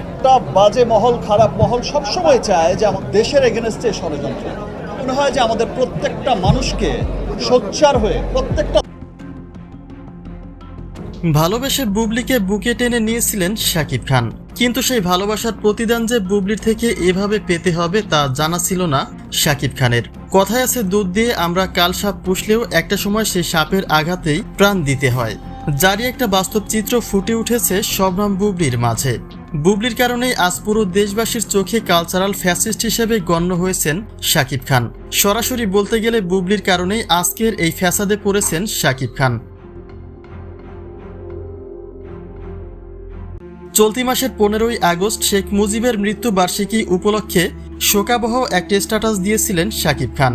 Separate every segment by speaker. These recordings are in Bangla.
Speaker 1: একটা বাজে মহল, খারাপ মহল সবসময় চায় যে আমাদের দেশের এগেনস্টে ষড়যন্ত্র। মনে হয় যে আমাদের প্রত্যেকটা মানুষকে সোচ্চার হয়ে প্রত্যেকটা
Speaker 2: ভালোবেসে বুবলিকে বুকে টেনে নিয়েছিলেন শাকিব খান। কিন্তু সেই ভালোবাসার প্রতিদান যে বুবলির থেকে এভাবে পেতে হবে তা জানা ছিল না শাকিব খানের। কথায় আছে, দুধ দিয়ে আমরা কাল সাপ পুষলেও একটা সময় সেই সাপের আঘাতেই প্রাণ দিতে হয়। যারই একটা বাস্তব চিত্র ফুটে উঠেছে শবনম বুবলির মাঝে। বুবলির কারণেই আজ পুরো দেশবাসীর চোখে কালচারাল ফ্যাসিস্ট হিসেবে গণ্য হয়েছেন শাকিব খান। সরাসরি বলতে গেলে বুবলির কারণেই আজকের এই ফ্যাসাদে পড়েছেন শাকিব খান। চলতি মাসের পনেরোই আগস্ট শেখ মুজিবের মৃত্যু বার্ষিকী উপলক্ষে শোকাবহ একটি স্ট্যাটাস দিয়েছিলেন শাকিব খান।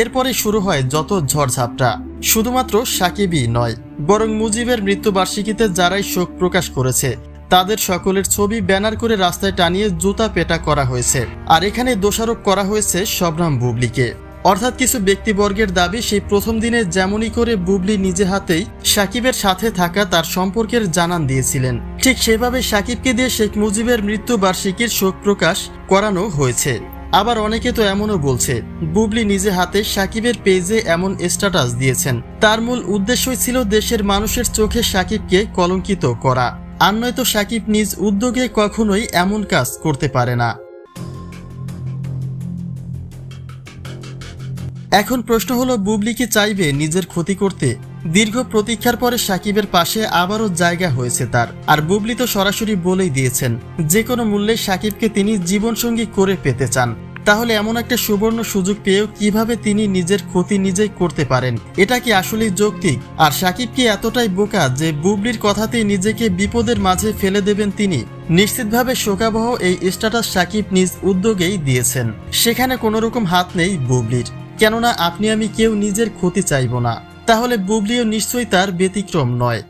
Speaker 2: এরপরে শুরু হয় যত ঝড়ঝাপটা শুধুমাত্র সাকিবই নয়, বরং মুজিবের মৃত্যুবার্ষিকীতে যারাই শোক প্রকাশ করেছে তাদের সকলের ছবি ব্যানার করে রাস্তায় টানিয়ে জুতা পেটা করা হয়েছে। আর এখানে দোষারোপ করা হয়েছে শবনাম বুবলিকে। অর্থাৎ কিছু ব্যক্তিবর্গের দাবি, সেই প্রথম দিনে যেমনই করে বুবলি নিজে হাতেই সাকিবের সাথে থাকা তার সম্পর্কের জানান দিয়েছিলেন। ঠিক সেভাবে সাকিবকে দিয়ে শেখ মুজিবের মৃত্যু বার্ষিকীর শোক প্রকাশ করানো হয়েছে। আবার অনেকে তো এমনও বলছে, বুবলি নিজে হাতে সাকিবের পেজে এমন স্ট্যাটাস দিয়েছেন। তার মূল উদ্দেশ্যই ছিল দেশের মানুষের চোখে সাকিবকে কলঙ্কিত করা। আর নয়তো সাকিব নিজ উদ্যোগে কখনোই এমন কাজ করতে পারে না। এখন প্রশ্ন হলো, বুবলি কি চাইবে নিজের ক্ষতি করতে? দীর্ঘ প্রতীক্ষার পরে সাকিবের পাশে আবারও জায়গা হয়েছে তার। আর বুবলি তো সরাসরি বলেই দিয়েছেন, যে কোনো মূল্যে সাকিবকে তিনি জীবনসঙ্গী করে পেতে চান। তাহলে এমন একটা সুবর্ণ সুযোগ পেয়েও কীভাবে তিনি নিজের ক্ষতি নিজেই করতে পারেন? এটা কি আসলেই যৌক্তিক? আর সাকিব কি এতটাই বোকা যে বুবলির কথাতেই নিজেকে বিপদের মাঝে ফেলে দেবেন তিনি? নিশ্চিতভাবে শোকাবহ এই স্ট্যাটাস সাকিব নিজ উদ্যোগেই দিয়েছেন। সেখানে কোনো রকম হাত নেই বুবলির। কেননা আপনি আমি কেউ নিজের ক্ষতি চাইব না। তাহলে বুবলিও নিশ্চয়ই তার ব্যতিক্রম নয়।